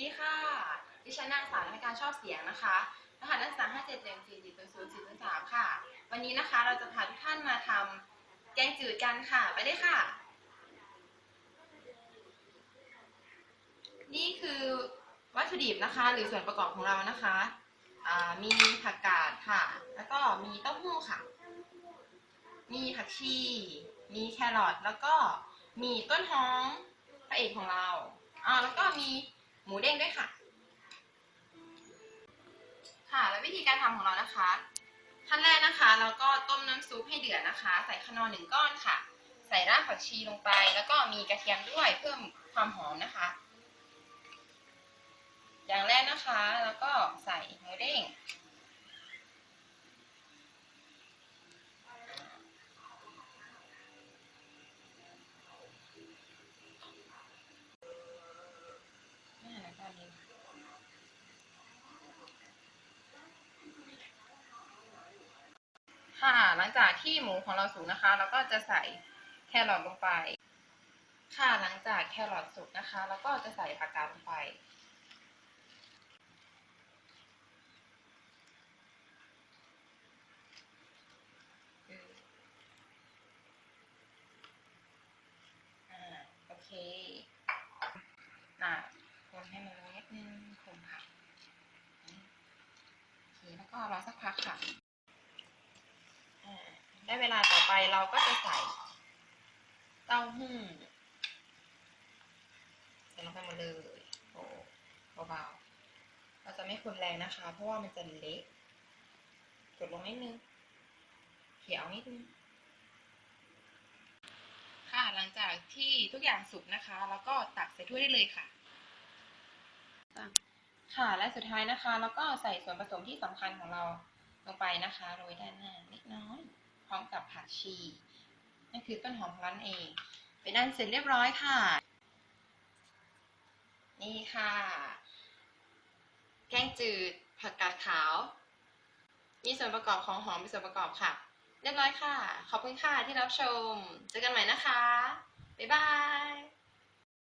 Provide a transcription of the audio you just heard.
ดีค่ะ ดิฉันนางสาวนักการชอบเสียงนะคะ รหัสนักศึกษา5 7 1 4 4 0 0 4 3ค่ะ วันนี้นะคะเราจะพาทุกท่านมาทำแกงจืดกันค่ะ ไปเลยค่ะ นี่คือวัตถุดิบนะคะ หรือส่วนประกอบของเรานะคะ มีผักกาดค่ะ แล้วก็มีเต้าหู้ค่ะ มีผักชี มีแครอท แล้วก็มีต้นหอมพระเอกของเราอ่าแล้วก็มี หมูเด้งด้วยค่ะ ค่ะ แล้ววิธีการทำของเรานะคะ ขั้นแรกนะคะ เราก็ต้มน้ำซุปให้เดือดนะคะ ใส่ขนอหนึ่งก้อนค่ะ ใส่รากผักชีลงไป แล้วก็มีกระเทียมด้วยเพิ่มความหอมนะคะ อย่างแรกนะคะ แล้วก็ใส่หมูเด้ง อ่าแล้วก็นี้ค่ะ หลังจากที่หมูของเราสุกนะคะ เราก็จะใส่แครอทลงไป ค่ะหลังจากแครอทสุกนะคะแล้วก็จะใส่ผักกาดลงไป โอเคอะคนให้มันนิดนึงคนค่ะ โอเค แล้วก็รอสักพักค่ะ ได้เวลาต่อไปเราก็จะใส่เต้าหู้ใส่ลงไปหมดเลยโอ้เบาๆเราจะไม่คนแรงนะคะ เพราะว่ามันจะเละกดลงนิดนึงเขียวนิดนึงค่ะหลังจากที่ทุกอย่างสุกนะคะ แล้วก็ตักใส่ถ้วยได้เลยค่ะค่ะและสุดท้ายนะคะ แล้วก็ใส่ส่วนผสมที่สำคัญของเราลงไปนะคะโรยด้านหน้าเล็กน้อย ร้อมกับผักชีนั่นคือต้นหอมของร้านเอง เป็นอันเสร็จเรียบร้อยค่ะ นี่ค่ะ แกงจืดผักกาดขาว มีส่วนประกอบของหอมเป็นส่วนประกอบค่ะ เรียบร้อยค่ะ ขอบคุณค่ะที่รับชม เจอกันใหม่นะคะ บ๊ายบาย